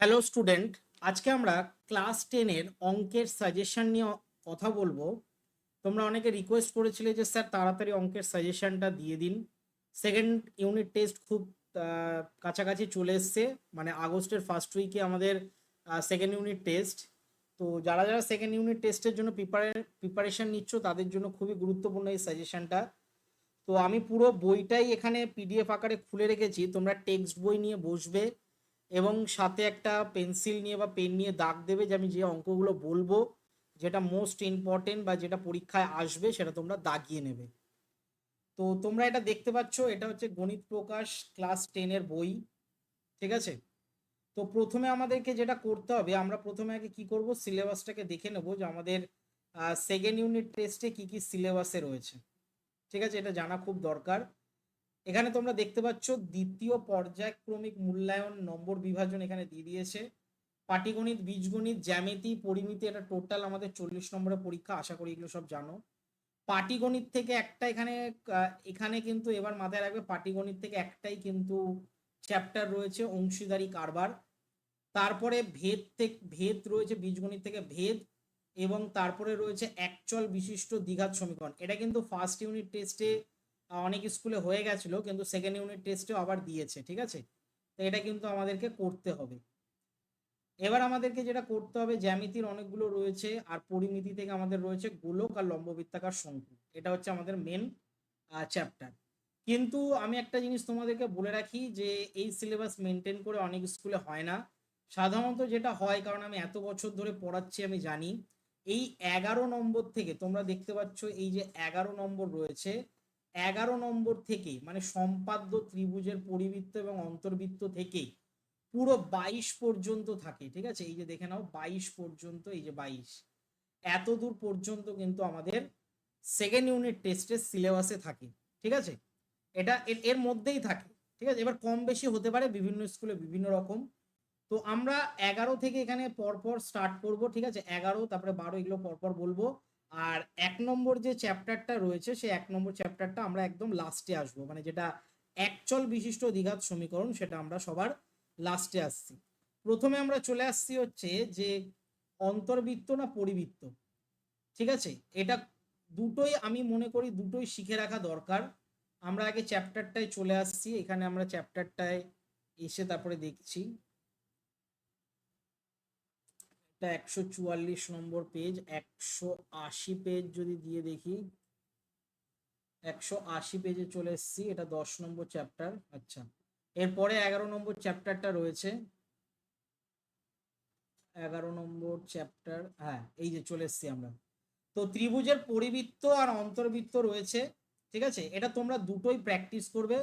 Hello student আজকে আমরা class টেনের অঙ্কের সাজেশন নিয়ে কথা বলব। তোমরা অনেকে রিকোয়েস্ট করেছিলে যে, স্যার, তাড়াতাড়ি অঙ্কের সাজেশনটা দিয়ে দিন। সেকেন্ড ইউনিট টেস্ট খুব কাছাকাছি চলে এসছে। মানে আগস্টের ফার্স্ট উইকে আমাদের সেকেন্ড ইউনিট টেস্ট তো যারা যারা সেকেন্ড ইউনিট টেস্টের জন্য প্রিপারে প্রিপারেশন নিচ্ছ, তাদের জন্য খুবই গুরুত্বপূর্ণ এই সাজেশনটা তো আমি পুরো বইটাই এখানে পিডিএফ আকারে খুলে রেখেছি। তোমরা টেক্সট বই নিয়ে বসবে। এবং সাথে একটা পেন্সিল নিয়ে বা পেন নিয়ে দাগ দেবে যে আমি যে অঙ্কগুলো বলব, যেটা মোস্ট ইম্পর্টেন্ট বা যেটা পরীক্ষায় আসবে সেটা তোমরা দাগিয়ে নেবে। তো তোমরা এটা দেখতে পাচ্ছ, এটা হচ্ছে গণিত প্রকাশ ক্লাস টেনের বই, ঠিক আছে? তো প্রথমে আমাদেরকে যেটা করতে হবে, আমরা প্রথমে আগে কি করব সিলেবাসটাকে দেখে নেব যে আমাদের সেকেন্ড ইউনিট টেস্টে কি কি সিলেবাসে রয়েছে। ঠিক আছে? এটা জানা খুব দরকার। এখানে তোমরা দেখতে পাচ্ছ দ্বিতীয় পর্যায়ক্রমিক মূল্যায়ন নম্বর বিভাজন এখানে দিয়ে দিয়েছে। পাটিগণিত, বীজগণিত, জ্যামিতি, পরিমিতি, এটা টোটাল আমাদের চল্লিশ নম্বরের পরীক্ষা, আশা করি এগুলো সব জানো। পাটিগণিত থেকে একটা এখানে এখানে কিন্তু এবার মাথায় রাখবে, পাটিগণিত থেকে একটাই কিন্তু চ্যাপ্টার রয়েছে, অংশীদারি কারবার। তারপরে ভেদ থেকে, ভেদ রয়েছে বীজগণিত থেকে ভেদ, এবং তারপরে রয়েছে একচল বিশিষ্ট দ্বিঘাত সমীকরণ। এটা কিন্তু ফার্স্ট ইউনিট টেস্টে অনেক স্কুলে হয়ে গেছিল, কিন্তু সেকেন্ড ইউনিট টেস্টেও আবার দিয়েছে, ঠিক আছে? তো এটা কিন্তু আমাদেরকে করতে হবে। এবার আমাদেরকে যেটা করতে হবে, জ্যামিতির অনেকগুলো রয়েছে, আর পরিমিতি থেকে আমাদের রয়েছে গোলক আর লম্ববৃত্তাকার শঙ্কু এটা হচ্ছে আমাদের মেন চ্যাপ্টার কিন্তু আমি একটা জিনিস তোমাদেরকে বলে রাখি যে, এই সিলেবাস মেনটেন করে অনেক স্কুলে হয় না। সাধারণত যেটা হয়, কারণ আমি এত বছর ধরে পড়াচ্ছি, আমি জানি, এই এগারো নম্বর থেকে তোমরা দেখতে পাচ্ছ, এই যে এগারো নম্বর রয়েছে এগারো নম্বর থেকে মানে সম্পাদ্য ত্রিভুজের পরিবৃত্ত এবং অন্তর্বৃত্ত থেকে পুরো বাইশ পর্যন্ত থাকে, ঠিক আছে? এই যে দেখে নাও, বাইশ পর্যন্ত, এই যে বাইশ। এত দূর পর্যন্ত কিন্তু আমাদের সেকেন্ড ইউনিট টেস্টের সিলেবাসে থাকে, ঠিক আছে? এটা এর মধ্যেই থাকে, ঠিক আছে? এবার কম বেশি হতে পারে, বিভিন্ন স্কুলে বিভিন্ন রকম। তো আমরা এগারো থেকে এখানে পরপর স্টার্ট করব, ঠিক আছে? এগারো, তারপরে বারো, এগুলো পরপর বলব। আর এক নম্বর যে চ্যাপ্টারটা রয়েছে, সেই এক নম্বর চ্যাপ্টারটা আমরা একদম লাস্টে আসব। মানে যেটা একচল বিশিষ্ট দ্বিঘাত সমীকরণ, সেটা আমরা সবার লাস্টে আসছি। প্রথমে আমরা চলে আসছি হচ্ছে যে অন্তর্বৃত্ত না পরিবৃত্ত? ঠিক আছে? এটা দুটোই আমি মনে করি দুটোই শিখে রাখা দরকার। আমরা আগে চ্যাপ্টারটায় চলে আসছি, এখানে আমরা চ্যাপ্টারটায় এসে তারপরে দেখছি। এটা একশো চুয়াল্লিশ নম্বর পেজ একশো আশি পেজ যদি দিয়ে দেখি, একশো আশি পেজে চলে এসেছি, এটা দশ নম্বর চ্যাপ্টার আচ্ছা। এরপরে এগারো নম্বর চ্যাপ্টারটা রয়েছে। এগারো নম্বর চ্যাপ্টার হ্যাঁ এই যে চলে এসেছি আমরা। তো ত্রিভুজের পরিবৃত্ত আর অন্তর্বৃত্ত রয়েছে, ঠিক আছে? এটা তোমরা দুটোই প্র্যাকটিস করবে।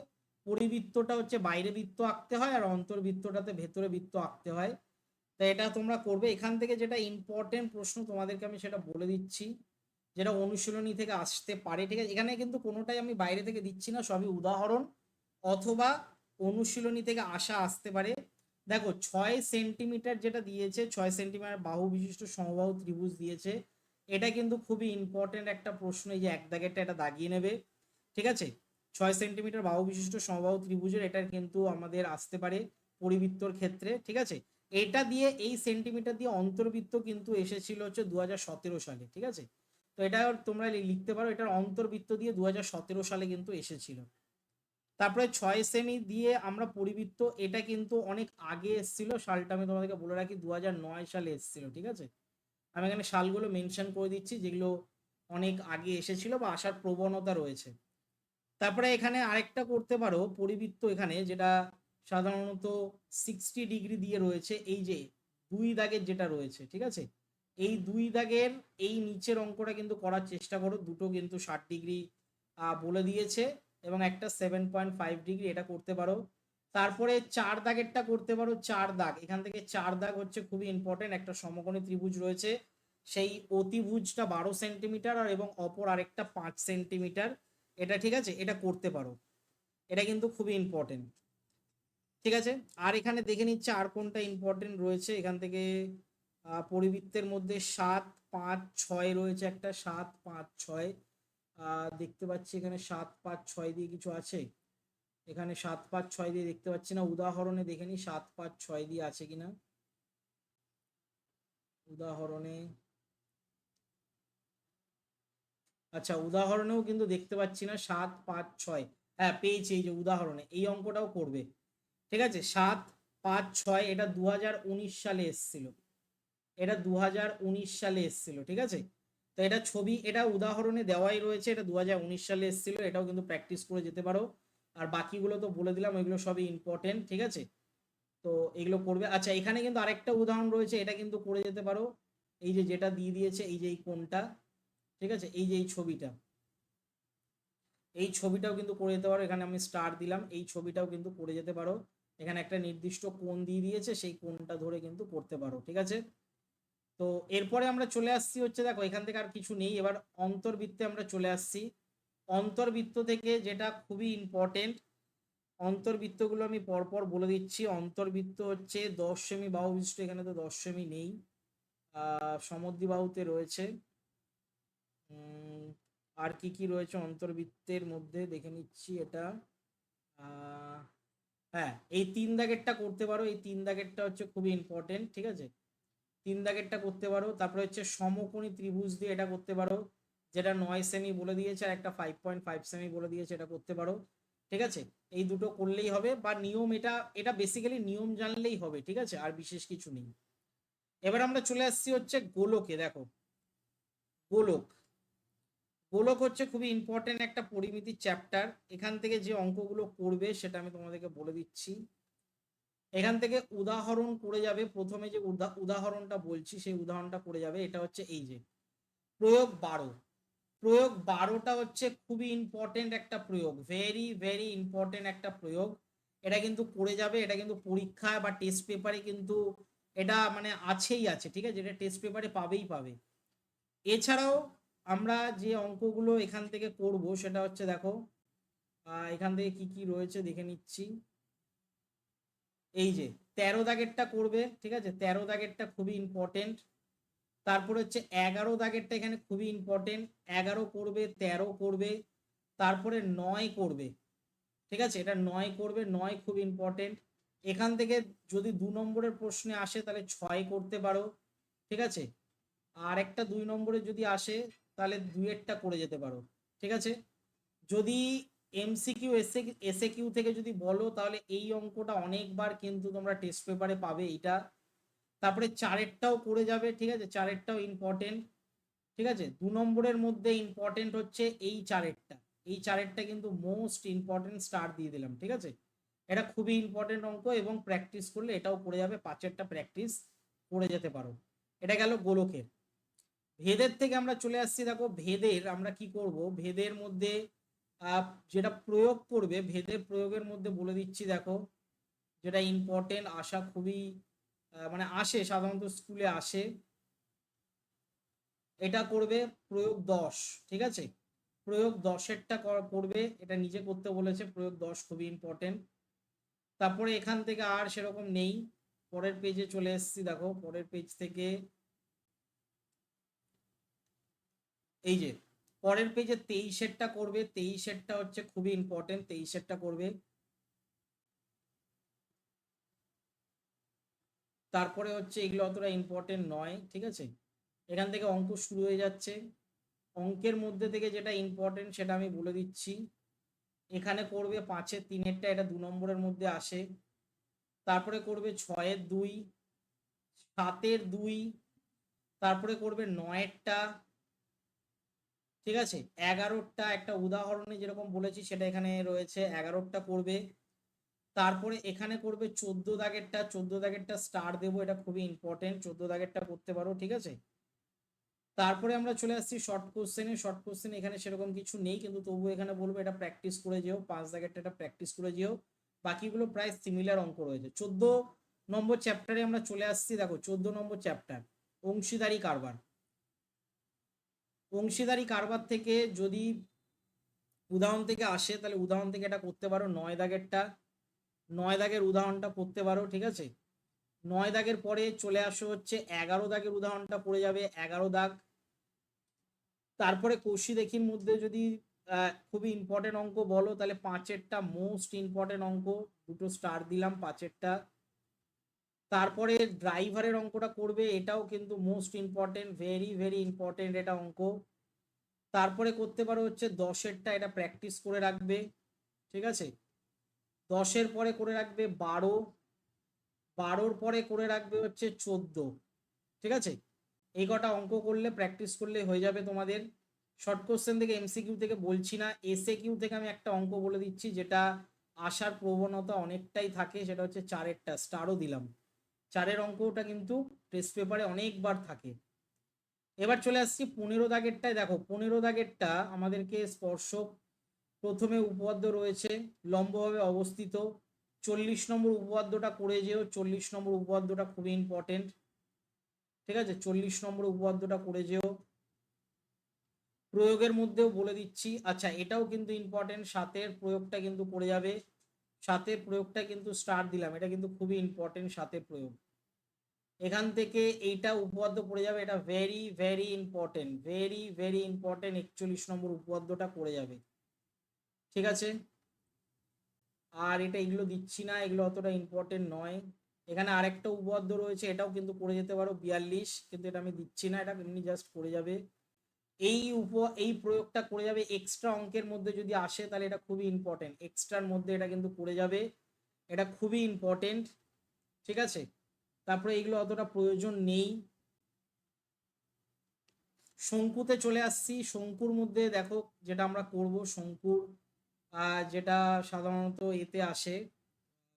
পরিবৃত্তটা হচ্ছে বাইরে বৃত্ত আঁকতে হয় আর অন্তর্বৃত্তটাতে ভেতরে বৃত্ত আঁকতে হয়। তো এটা তোমরা করবে। এখান থেকে যেটা ইম্পর্টেন্ট প্রশ্ন তোমাদেরকে আমি সেটা বলে দিচ্ছি, যেটা অনুশীলনী থেকে আসতে পারে, ঠিক আছে? এখানে কিন্তু কোনোটাই আমি বাইরে থেকে দিচ্ছি না, সবই উদাহরণ অথবা অনুশীলনী থেকে আসা আসতে পারে। দেখো, ছয় সেন্টিমিটার যেটা দিয়েছে, ছয় সেন্টিমিটার বাহু বিশিষ্ট সমবাহু ত্রিভুজ দিয়েছে, এটা কিন্তু খুবই ইম্পর্টেন্ট একটা প্রশ্ন, এই যে এক দাগেরটা এটা দাগিয়ে নেবে, ঠিক আছে? ছয় সেন্টিমিটার বাহু বিশিষ্ট সমবাহু ত্রিভুজের এটার কিন্তু আমাদের আসতে পারে পরিবৃত্তর ক্ষেত্রে, ঠিক আছে? এটা দিয়ে এই সেন্টিমিটার দিয়ে অন্তর্বৃত্ত কিন্তু এসেছিল হচ্ছে দু হাজার সতেরো সালে, ঠিক আছে? তো এটা তোমরা লিখতে পারো, এটার অন্তর্বৃত্ত দিয়ে দু হাজার সতেরো সালে কিন্তু এসেছিল। তারপরে ছয় সেমি দিয়ে আমরা পরিবৃত্ত, এটা কিন্তু অনেক আগে এসেছিল, সালটা আমি তোমাদেরকে বলে রাখি দু হাজার নয় সালে এসেছিল, ঠিক আছে? আমি এখানে সালগুলো মেনশন করে দিচ্ছি, যেগুলো অনেক আগে এসেছিল বা আসার প্রবণতা রয়েছে। তারপরে এখানে আরেকটা করতে পারো, পরিবৃত্ত এখানে, যেটা সাধারণত সিক্সটি ডিগ্রি দিয়ে রয়েছে, এই যে দুই দাগের যেটা রয়েছে, ঠিক আছে? এই দুই দাগের এই নিচের অঙ্কটা কিন্তু করার চেষ্টা করো, দুটো কিন্তু ষাট ডিগ্রি বলে দিয়েছে এবং একটা সেভেন পয়েন্ট ফাইভ ডিগ্রি এটা করতে পারো। তারপরে চার দাগেরটা করতে পারো, চার দাগ, এখান থেকে চার দাগ হচ্ছে খুবই ইম্পর্টেন্ট একটা সমকোণী ত্রিভুজ রয়েছে, সেই অতিভুজটা বারো সেন্টিমিটার আর এবং অপর আরেকটা পাঁচ সেন্টিমিটার এটা ঠিক আছে? এটা করতে পারো, এটা কিন্তু খুবই ইম্পর্টেন্ট ঠিক আছে? আর এখানে দেখে নিচ্ছে আর কোনটা ইম্পর্টেন্ট রয়েছে। এখান থেকে পরিবৃত্তের মধ্যে সাত, পাঁচ, ছয় রয়েছে একটা। সাত, পাঁচ, ছয়। দেখতে পাচ্ছি এখানে সাত, পাঁচ, ছয় দিয়ে কিছু আছে? এখানে সাত, পাঁচ, ছয় দিয়ে দেখতে পাচ্ছি না। উদাহরণে দেখে নি সাত, পাঁচ, ছয় দিয়ে আছে কিনা? উদাহরণে আচ্ছা উদাহরণেও কিন্তু দেখতে পাচ্ছি না। সাত, পাঁচ, ছয়। হ্যাঁ পেয়েছি এই যে উদাহরণে। এই অঙ্কটাও করবে। ঠিক আছে? সাত, পাঁচ, ছয়, এটা দু হাজার উনিশ সালে এসছিল। এটা দু হাজার উনিশ সালে এসছিল, ঠিক আছে? তো এটা ছবি, এটা উদাহরণে দেওয়াই রয়েছে, এটা দুহাজার উনিশ সালে এসছিল, এটাও কিন্তু প্র্যাকটিস করে যেতে পারো। আর বাকিগুলো তো বলে দিলাম, ওইগুলো সবই ইম্পর্টেন্ট ঠিক আছে? তো এগুলো করবে। আচ্ছা এখানে কিন্তু আরেকটা উদাহরণ রয়েছে, এটা কিন্তু করে যেতে পারো। এই যে যেটা দিয়ে দিয়েছে, এই যে এই কোনটা ঠিক আছে? এই যে এই ছবিটা। এই ছবিটাও কিন্তু করে যেতে পারো, এখানে আমি স্টার দিলাম, এই ছবিটাও কিন্তু করে যেতে পারো। এখানে একটা নির্দিষ্ট কোণ দিয়ে দিয়েছে, সেই কোণটা ধরে কিন্তু করতে পারো, ঠিক আছে? তো এরপরে আমরা চলে আসছি হচ্ছে দেখো, এখান থেকে আর কিছু নেই, এবার অন্তর্বৃত্তে আমরা চলে আসছি। অন্তর্বৃত্ত থেকে যেটা খুবই ইম্পর্টেন্ট অন্তর্বৃত্তগুলো আমি পরপর বলে দিচ্ছি। অন্তর্বৃত্ত হচ্ছে দশ সেমি বাহু বিশিষ্ট এখানে তো দশ সেমি নেই সমদ্বি বাহুতে রয়েছে। আর কি কি রয়েছে অন্তর্বৃত্তের মধ্যে দেখে নিচ্ছি এটা। হ্যাঁ এই তিন দাগেরটা করতে পারো। এই তিন দাগেরটা হচ্ছে খুবই ইম্পর্টেন্ট ঠিক আছে? তিন দাগেরটা করতে পারো। তারপরে হচ্ছে সমকোণী ত্রিভুজ দিয়ে এটা করতে পারো, যেটা নয় সেমি বলে দিয়েছে আর একটা ফাইভ পয়েন্ট ফাইভ সেমি বলে দিয়েছে, এটা করতে পারো, ঠিক আছে? এই দুটো করলেই হবে বা নিয়ম এটা এটা বেসিক্যালি নিয়ম জানলেই হবে, ঠিক আছে? আর বিশেষ কিছু নেই। এবার আমরা চলে আসছি হচ্ছে গোলকে, দেখো। গোলক গোলক হচ্ছে খুবই ইম্পর্টেন্ট একটা পরিমিতির চ্যাপ্টার এখান থেকে যে অঙ্কগুলো করবে সেটা আমি তোমাদেরকে বলে দিচ্ছি। এখান থেকে উদাহরণ করে যাবে। প্রথমে যে উদাহরণটা বলছি, সেই উদাহরণটা করে যাবে। এটা হচ্ছে এই যে, প্রয়োগ বারো। প্রয়োগ বারোটা হচ্ছে খুবই ইম্পর্টেন্ট একটা প্রয়োগ। ভেরি ভেরি ইম্পর্টেন্ট একটা প্রয়োগ। এটা কিন্তু করে যাবে। এটা কিন্তু পরীক্ষায় বা টেস্ট পেপারে কিন্তু এটা মানে আছেই আছে, ঠিক আছে? এটা টেস্ট পেপারে পাবেই পাবে। এছাড়াও আমরা যে অঙ্কগুলো এখান থেকে করব সেটা হচ্ছে দেখো এখান থেকে কি কি রয়েছে দেখে নিচ্ছি। এই যে, তেরো দাগেরটা করবে, ঠিক আছে? তেরো দাগেরটা খুবই ইম্পর্টেন্ট তারপরে হচ্ছে এগারো দাগেরটা এখানে খুবই ইম্পর্টেন্ট এগারো করবে, তেরো করবে, তারপরে নয় করবে, ঠিক আছে? এটা নয় করবে, নয় খুব ইম্পর্টেন্ট এখান থেকে যদি দু নম্বরের প্রশ্নে আসে তাহলে ছয় করতে পারো, ঠিক আছে? আর একটা দুই নম্বরে যদি আসে তাহলে দুইয়েরটা করে যেতে পারো, ঠিক আছে? যদি এমসিকিউ এসে এসে কিউ থেকে যদি বলো, তাহলে এই অঙ্কটা অনেকবার কিন্তু তোমরা টেস্ট পেপারে পাবে এইটা। তারপরে চারেরটাও করে যাবে, ঠিক আছে? চারেরটাও ইম্পর্টেন্ট ঠিক আছে? দু নম্বরের মধ্যে ইম্পর্টেন্ট হচ্ছে এই চারেরটা। এই চারেরটা কিন্তু মোস্ট ইম্পর্টেন্ট স্টার দিয়ে দিলাম, ঠিক আছে? এটা খুবই ইম্পর্টেন্ট অঙ্ক এবং প্র্যাকটিস করলে এটাও করে যাবে, পাঁচেরটা প্র্যাকটিস করে যেতে পারো। এটা গেল গোলকের। ভেদের থেকে আমরা চলে আসছি, দেখো ভেদের আমরা কি করব? ভেদের মধ্যে যেটা প্রয়োগ করবে, ভেদের প্রয়োগের মধ্যে বলে দিচ্ছি, দেখো, যেটা ইম্পর্টেন্ট আসা খুবই মানে আসে, সাধারণত স্কুলে আসে, এটা করবে প্রয়োগ দশ, ঠিক আছে? প্রয়োগ দশেরটা করবে, এটা নিজে করতে বলেছে, প্রয়োগ দশ খুবই ইম্পর্টেন্ট তারপরে এখান থেকে আর সেরকম নেই, পরের পেজে চলে এসছি, দেখো, পরের পেজ থেকে এই যে, পরের পেজে তেইশেরটা করবে তেইশেরটা হচ্ছে খুবই ইম্পর্টেন্ট তেইশেরটা করবে। তারপরে হচ্ছে এগুলো অতটা ইম্পর্টেন্ট নয়, ঠিক আছে? এখান থেকে অঙ্ক শুরু হয়ে যাচ্ছে। অঙ্কের মধ্যে থেকে যেটা ইম্পর্টেন্ট সেটা আমি বলে দিচ্ছি। এখানে করবে পাঁচের তিনেরটা এটা দু নম্বরের মধ্যে আসে। তারপরে করবে ছয়ের দুই, সাতের দুই, তারপরে করবে নয়েরটা ঠিক আছে? এগারোটা একটা উদাহরণে যেরকম বলেছি সেটা এখানে রয়েছে, এগারোটা করবে। তারপরে এখানে করবে চোদ্দ দাগেরটা চোদ্দ দাগেরটা স্টার দেবো, এটা খুবই ইম্পর্টেন্ট চোদ্দ দাগেরটা করতে পারো, ঠিক আছে? তারপরে আমরা চলে আসছি শর্ট কোশ্চেনে শর্ট কোশ্চেন এখানে সেরকম কিছু নেই, কিন্তু তবু এখানে বলব এটা প্র্যাকটিস করে যেও, পাঁচ দাগেরটা এটা প্র্যাকটিস করে যেও। বাকিগুলো প্রায় সিমিলার অঙ্ক রয়েছে। চোদ্দ নম্বর চ্যাপ্টারে আমরা চলে আসছি, দেখো, চোদ্দ নম্বর চ্যাপ্টার অংশীদারি কারবার। অংশীদারি কারবার থেকে যদি উদাহরণ থেকে আসে, তাহলে উদাহরণ থেকে এটা করতে পারো। নয় দাগেরটা, নয় দাগের উদাহরণটা করতে পারো, ঠিক আছে? নয় দাগের পরে চলে আসো হচ্ছে এগারো দাগের উদাহরণটা পড়ে যাবে, এগারো দাগ। তারপরে কষি দেখির মধ্যে যদি খুবই ইম্পর্টেন্ট অঙ্ক বলো, তাহলে পাঁচেরটা মোস্ট ইম্পর্টেন্ট অঙ্ক, দুটো স্টার দিলাম পাঁচেরটা। তারপরে ড্রাইভারের অঙ্কটা করবে, এটাও কিন্তু most important very very important এটা অঙ্ক। তারপরে করতে পারো হচ্ছে দশেরটা এটা প্র্যাকটিস করে রাখবে, ঠিক আছে? দশের পরে করে রাখবে বারো, বারোর পরে করে রাখবে হচ্ছে চোদ্দ, ঠিক আছে? এই কটা অঙ্ক করলে প্র্যাকটিস করলে হয়ে যাবে তোমাদের। শর্ট কোশ্চেন থেকে এমসিকিউ থেকে বলছি না এসএ কিউ থেকে আমি একটা অঙ্ক বলে দিচ্ছি, যেটা আসার প্রবণতা অনেকটাই থাকে, সেটা হচ্ছে চারেরটা স্টারও দিলাম। চারের অঙ্কটা কিন্তু টেস্ট পেপারে অনেকবার থাকে। এবার চলে আসছি পনেরো দাগেরটায়। দেখো, পনেরো দাগেরটা আমাদেরকে স্পর্শক প্রথমে উপপাদ্য রয়েছে, লম্বভাবে অবস্থিত। চল্লিশ নম্বর উপপাদ্যটা করে যেও, চল্লিশ নম্বর উপপাদ্যটা খুবই ইম্পর্টেন্ট ঠিক আছে? চল্লিশ নম্বর উপপাদ্যটা করে যেও। প্রয়োগের মধ্যেও বলে দিচ্ছি। আচ্ছা এটাও কিন্তু ইম্পর্টেন্ট সাতের প্রয়োগটা কিন্তু করে যাবে। সাতের প্রয়োগটা কিন্তু স্টার দিলাম। এটা কিন্তু খুবই ইম্পর্টেন্ট সাতের প্রয়োগ। এখান থেকে এইটা উপপাদ্য পড়ে যাবে, এটা very very important very very important একচল্লিশ নম্বর উপপাদ্যটা পড়ে যাবে। ঠিক আছে? আর এটা এগুলো দিচ্ছি না, এগুলো অতটা ইম্পর্টেন্ট নয়। এখানে আরেকটা উপপাদ্য রয়েছে, এটাও কিন্তু করে যেতে পারো, বিয়াল্লিশ, কিন্তু এটা আমি দিচ্ছি না, এটা এমনি জাস্ট করে যাবে। এই উপ, এই প্রয়োগটা করে যাবে এক্সট্রা অঙ্কের মধ্যে যদি আসে, তাহলে এটা খুবই ইম্পর্টেন্ট এক্সট্রার মধ্যে এটা কিন্তু করে যাবে, এটা খুবই ইম্পর্টেন্ট ঠিক আছে? তারপরে এগুলো অতটা প্রয়োজন নেই। শঙ্কুতে চলে আসছি। শঙ্কুর মধ্যে দেখো যেটা আমরা করব, শঙ্কুর যেটা সাধারণত এতে আসে,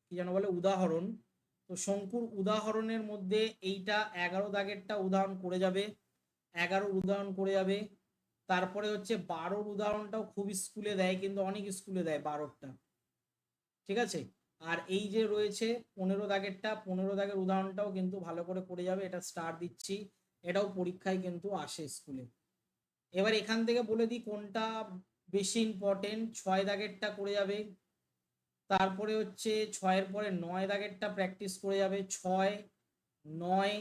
কি যেন বলে, উদাহরণ। তো শঙ্কুর উদাহরণের মধ্যে এইটা এগারো দাগেরটা উদাহরণ করে যাবে। এগারোর উদাহরণ করে যাবে। তারপরে হচ্ছে বারোর উদাহরণটাও খুব স্কুলে দেয়, কিন্তু অনেক স্কুলে দেয় বারোরটা। ঠিক আছে? আর এই যে রয়েছে পনেরো দাগেরটা, পনেরো দাগের উদাহরণটাও কিন্তু ভালো করে করে যাবে, এটা স্টার দিচ্ছি, এটাও পরীক্ষায় কিন্তু আসে স্কুলে এবার এখান থেকে বলে দিই কোনটা বেশি ইম্পর্টেন্ট ছয় দাগেরটা করে যাবে, তারপরে হচ্ছে ছয়ের পরে নয় দাগেরটা প্র্যাকটিস করে যাবে, ছয়, নয়,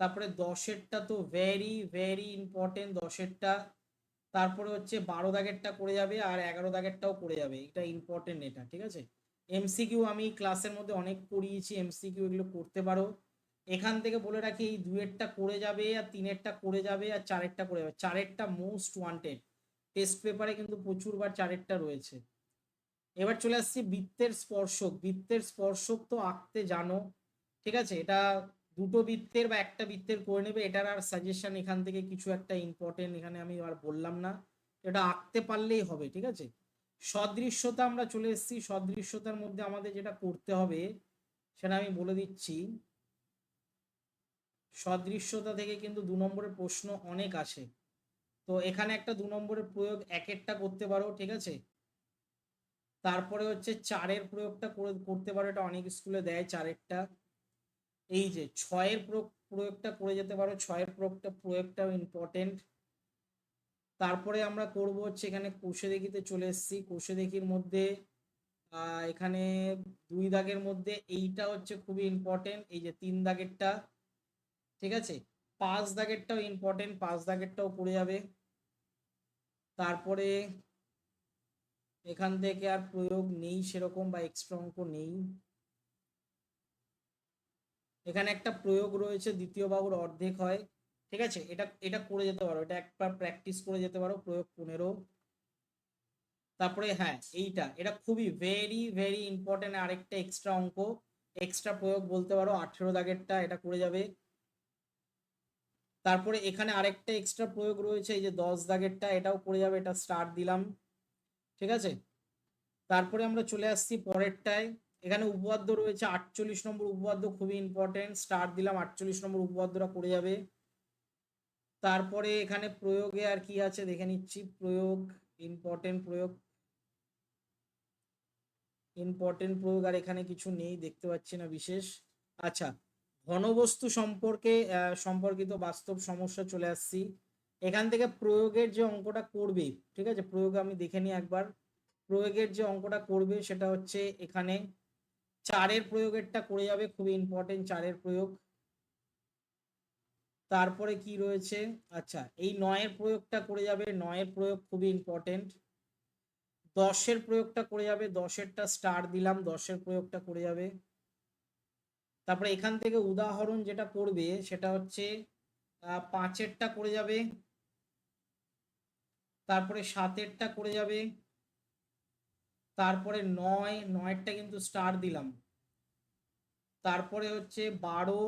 তারপরে দশেরটা তো ভেরি ভেরি ইম্পর্টেন্ট দশেরটা, তারপরে হচ্ছে বারো দাগেরটা করে যাবে আর এগারো দাগেরটাও করে যাবে, এটা ইম্পর্টেন্ট এটা, ঠিক আছে? এমসিকিউ আমি ক্লাসের মধ্যে অনেক করিয়েছি এমসিকিউ এগুলো করতে পারো। এখান থেকে বলে রাখি, এই দুয়েরটা করে যাবে, আর তিনেরটা করে যাবে, আর চারেরটা করে যাবে। চারেরটা মোস্ট ওয়ান্টেড টেস্ট পেপারে কিন্তু প্রচুরবার চারেরটা রয়েছে। এবার চলে আসছি বৃত্তের স্পর্শক। বৃত্তের স্পর্শক তো আঁকতে জানো, ঠিক আছে? এটা দুটো বৃত্তের বা একটা বৃত্তের করে নেবে, এটার আর সাজেশন এখান থেকে কিছু একটা ইম্পর্টেন্ট এখানে আমি আর বললাম না। এটা আঁকতে পারলেই হবে, ঠিক আছে? সদৃশ্যতা আমরা চলে এসেছি। সদৃশ্যতার মধ্যে আমাদের যেটা করতে হবে, সেটা আমি বলে দিচ্ছি। সদৃশ্যতা থেকে কিন্তু দু নম্বরের প্রশ্ন অনেক আসে। তো এখানে একটা দু নম্বরের প্রয়োগ এক একটা করতে পারো, ঠিক আছে? তারপরে হচ্ছে চারের প্রয়োগটা করে, করতে পারো, এটা অনেক স্কুলে দেয় চারেরটা। এই যে ছয়ের প্রয়োগ, প্রয়োগটা করে যেতে পারো। ছয়ের প্রয়োগটা, প্রয়োগটাও ইম্পর্টেন্ট তারপরে আমরা করব হচ্ছে এখানে কোষে দেখিতে চলে এসেছি। কোষে দেখির মধ্যে এখানে দুই দাগের মধ্যে এইটা হচ্ছে খুবই ইম্পর্টেন্ট এই যে তিন দাগেরটা, ঠিক আছে? পাঁচ দাগেরটাও ইম্পর্টেন্ট পাঁচ দাগেরটাও পড়ে যাবে। তারপরে এখান থেকে আর প্রয়োগ নেই সেরকম বা এক্সট্রা অঙ্ক নেই। এখানে একটা প্রয়োগ রয়েছে, দ্বিতীয় বাহুর অর্ধেক হয়। ঠিক আছে? এটা এটা করে যেতে পারো। এটা একবার প্র্যাকটিস করে যেতে পারো, প্রয়োগ পনেরো। তারপরে হ্যাঁ এইটা, এটা খুবই ভেরি ভেরি ইম্পর্টেন্ট আরেকটা এক্সট্রা অঙ্ক। এক্সট্রা প্রয়োগ বলতে পারো, আঠেরো দাগেরটা, এটা করে যাবে। তারপরে এখানে আরেকটা এক্সট্রা প্রয়োগ রয়েছে, এই যে দশ দাগেরটা, এটাও করে যাবে, এটা স্টার্ট দিলাম। ঠিক আছে? তারপরে আমরা চলে আসছি পরেরটায়। এখানে উপপাদ্য রয়েছে, আটচল্লিশ নম্বর উপপাদ্য খুবই ইম্পর্টেন্ট স্টার দিলাম, আটচল্লিশ নম্বর উপপাদ্যটা করে যাবে। তারপরে এখানে প্রয়োগে আর কি আছে? দেখে নিচ্ছি। প্রয়োগ ইম্পর্টেন্ট প্রয়োগ ইম্পর্টেন্ট প্রয়োগ আর এখানে কিছু নেই, দেখতে পাচ্ছি না বিশেষ। আচ্ছা ঘনবস্তু সম্পর্কে সম্পর্কিত বাস্তব সমস্যা চলে আসছি। এখান থেকে প্রয়োগের যে অঙ্কটা করবে, ঠিক আছে? প্রয়োগ আমি দেখে নিই একবার। প্রয়োগের যে অঙ্কটা করবে সেটা হচ্ছে এখানে চারের প্রয়োগেরটা করে যাবে, খুবই ইম্পর্টেন্ট চারের প্রয়োগ। তারপরে কি রয়েছে? আচ্ছা এই নয়ের প্রয়োগটা করে যাবে। নয়ের প্রয়োগ খুবই ইম্পর্টেন্ট দশের প্রয়োগটা করে যাবে। দশেরটা স্টার দিলাম, দশের প্রয়োগটা করে যাবে। তারপরে এখান থেকে উদাহরণ যেটা করবে, সেটা হচ্ছে পাঁচেরটা করে যাবে। তারপরে সাতেরটা করে যাবে। তারপরে নয়, নয়েরটা কিন্তু স্টার দিলাম। তারপরে হচ্ছে বারো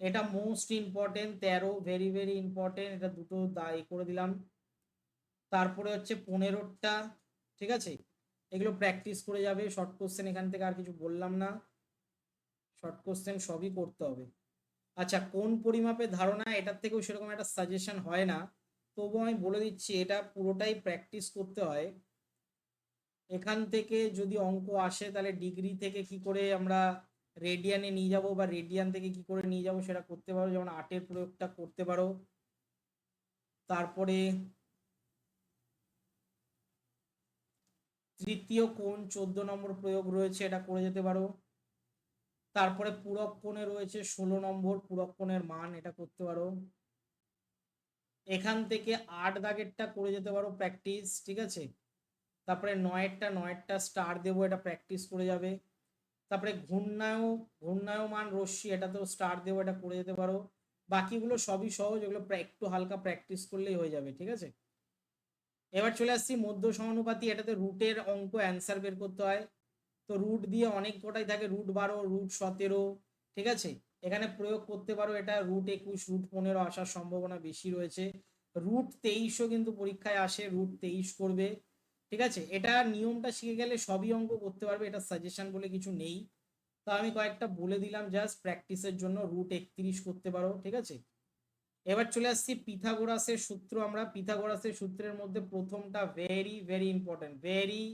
এটা মোস্ট ইম্পর্টেন্ট তেরো ভেরি ভেরি ইম্পর্টেন্ট এটা দুটো দায় করে দিলাম। তারপরে হচ্ছে পনেরোটা, ঠিক আছে? এগুলো প্র্যাকটিস করে যাবে শর্ট কোশ্চেন এখান থেকে আর কিছু বললাম না। শর্ট কোশ্চেন সবই করতে হবে। আচ্ছা কোন পরিমাপের ধারণা? এটার থেকেও সেরকম একটা সাজেশন হয় না। তবুও আমি বলে দিচ্ছি, এটা পুরোটাই প্র্যাকটিস করতে হয়। এখান থেকে যদি অঙ্ক আসে, তাহলে ডিগ্রি থেকে কি করে আমরা রেডিয়ানে নিয়ে যাব বা রেডিয়ান থেকে কি করে নিয়ে যাব সেটা করতে পারো। যেমন আটের প্রয়োগটা করতে পারো। তারপরে তৃতীয় কোণ চোদ্দ নম্বর প্রয়োগ রয়েছে, এটা করে যেতে পারো। তারপরে পূরক কোণে রয়েছে ষোলো নম্বর, পূরক কোণের মান এটা করতে পারো। এখান থেকে আট দাগেরটা করে যেতে পারো প্র্যাকটিস ঠিক আছে? তারপরে নয়েরটা নয়েরটা স্টার দেবো, এটা প্র্যাকটিস করে যাবে। তারপরে ঘূর্ণায়, ঘূর্ণায়মান রশ্মি, এটা তো স্টার দেবো, এটা করে যেতে পারো। বাকিগুলো সবই সহজ, এগুলো একটু হালকা প্র্যাকটিস করলেই হয়ে যাবে, ঠিক আছে? এবার চলে আসছি মধ্য সমানুপাতি, এটাতে রুটের অঙ্ক অ্যান্সার বের করতে হয়। তো রুট দিয়ে অনেক কটাই থাকে রুট বারো রুট সতেরো, ঠিক আছে? এখানে প্রয়োগ করতে পারো, এটা রুট একুশ রুট পনেরো আসার সম্ভাবনা বেশি রয়েছে। রুট তেইশও কিন্তু পরীক্ষায় আসে রুট তেইশ করবে। ঠিক আছে? এটা নিয়মটা শিখে গেলে সবই অঙ্ক করতে পারবে, এটা সাজেশন বলে কিছু নেই। তো আমি কয়েকটা বলে দিলাম জাস্ট প্র্যাকটিসের জন্য রুট একত্রিশ করতে পারো, ঠিক আছে? এবার চলে আসছি পিথাগোরাসের সূত্র আমরা। পিথাগোরাসের সূত্রের মধ্যে প্রথমটা very very important very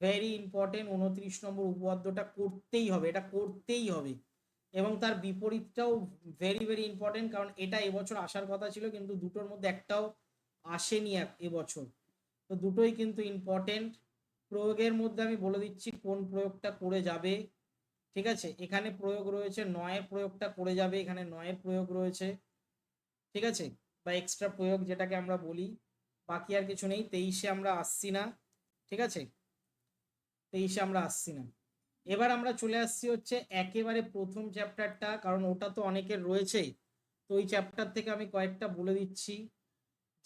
very important উনত্রিশ নম্বর উপপাদ্যটা করতেই হবে, এটা করতেই হবে। এবং তার বিপরীতটাও ভেরি ভেরি ইম্পর্টেন্ট কারণ এটা এবছর আসার কথা ছিল, কিন্তু দুটোর মধ্যে একটাও আসেনি এবছর। তো দুটোই কিন্তু ইম্পর্টেন্ট প্রয়োগের মধ্যে আমি বলে দিচ্ছি কোন প্রয়োগটা করে যাবে, ঠিক আছে? এখানে প্রয়োগ রয়েছে, নয়ের প্রয়োগটা করে যাবে, এখানে নয়ের প্রয়োগ রয়েছে, ঠিক আছে? বা এক্সট্রা প্রয়োগ যেটাকে আমরা বলি। বাকি আর কিছু নেই, তেইশে আমরা আসছি না, ঠিক আছে? তেইশে আমরা আসছি না। এবার আমরা চলে আসছি হচ্ছে একেবারে প্রথম চ্যাপ্টারটা কারণ ওটা তো অনেকের রয়েছেই তো ওই চ্যাপ্টার থেকে আমি কয়েকটা বলে দিচ্ছি।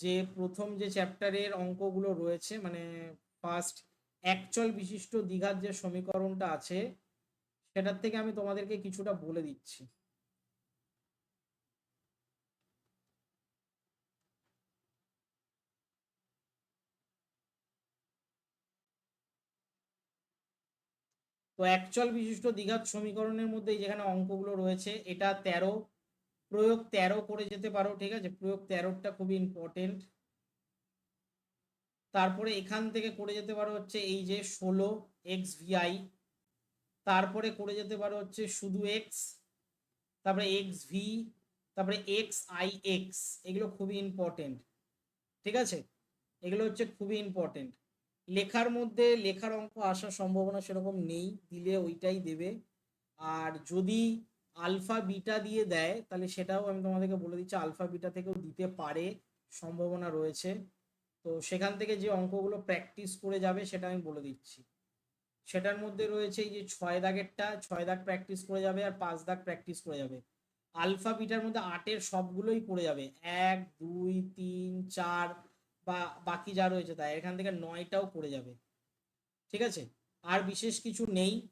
যে প্রথম যে চ্যাপ্টারের অঙ্কগুলো রয়েছে মানে ফার্স্ট অ্যাকচুয়াল বিশিষ্ট দ্বিঘাত যে সমীকরণটা আছে, সেটার থেকে আমি তোমাদেরকে কিছুটা বলে দিচ্ছি। তো অ্যাকচুয়াল বিশিষ্ট দ্বিঘাত সমীকরণের মধ্যে যেখানে অঙ্কগুলো রয়েছে, এটা তেরো প্রয়োগ তেরো করে যেতে পারো, ঠিক আছে? প্রয়োগ তেরোটা খুবই ইম্পর্টেন্ট তারপরে এখান থেকে করে যেতে পারো হচ্ছে এই যে ষোলো এক্স ভিআই তারপরে করে যেতে পারো হচ্ছে শুধু এক্স তারপরে এক্স ভি তারপরে এক্স আই এক্স এগুলো খুবই ইম্পর্টেন্ট ঠিক আছে? এগুলো হচ্ছে খুবই ইম্পর্টেন্ট লেখার মধ্যে, লেখার অঙ্ক আসার সম্ভাবনা সেরকম নেই, দিলে ওইটাই দেবে। আর যদি আলফা বিটা দিয়ে দেয়, তাহলে সেটাও আমি তোমাদেরকে বলে দিচ্ছি, আলফা বিটা থেকেও দিতে পারে, সম্ভাবনা রয়েছে। তো সেখান থেকে যে অঙ্কগুলো প্র্যাকটিস করে যাবে সেটা আমি বলে দিচ্ছি। সেটার মধ্যে রয়েছে এই যে ছয় দাগেরটা, ছয় দাগ প্র্যাকটিস করে যাবে আর পাঁচ দাগ প্র্যাকটিস করে যাবে। আলফা বিটার মধ্যে আটের সবগুলোই করে যাবে। এক, দুই, তিন, চার বা বাকি যা রয়েছে তাই, এখান থেকে নয়টাও করে যাবে। ঠিক আছে? আর বিশেষ কিছু নেই।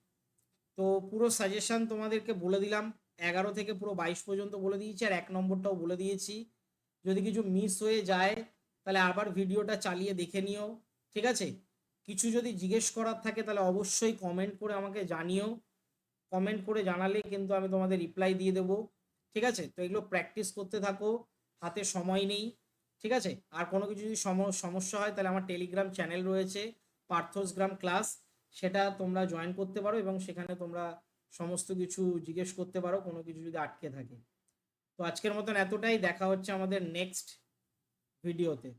তো পুরো সাজেশন তোমাদেরকে বলে দিলাম। এগারো থেকে পুরো বাইশ পর্যন্ত বলে দিয়েছি আর এক নম্বরটাও বলে দিয়েছি। যদি কিছু মিস হয়ে যায়, তাহলে আবার ভিডিওটা চালিয়ে দেখে নিও, ঠিক আছে? কিছু যদি জিজ্ঞেস করার থাকে, তাহলে অবশ্যই কমেন্ট করে আমাকে জানিও। কমেন্ট করে জানালে কিন্তু আমি তোমাদের রিপ্লাই দিয়ে দেবো, ঠিক আছে? তো এগুলো প্র্যাকটিস করতে থাকো, হাতে সময় নেই, ঠিক আছে? আর কোনো কিছু যদি সম- সমস্যা হয়, তাহলে আমার টেলিগ্রাম চ্যানেল রয়েছে পার্থসগ্রাম ক্লাস সেটা তোমরা জয়েন করতে পারো এবং সেখানে তোমরা সমস্ত কিছু জিজ্ঞেস করতে পারো, কোনো কিছু যদি আটকে থাকে। তো আজকের মতন এতটাই, দেখা হচ্ছে আমাদের নেক্সট ভিডিওতে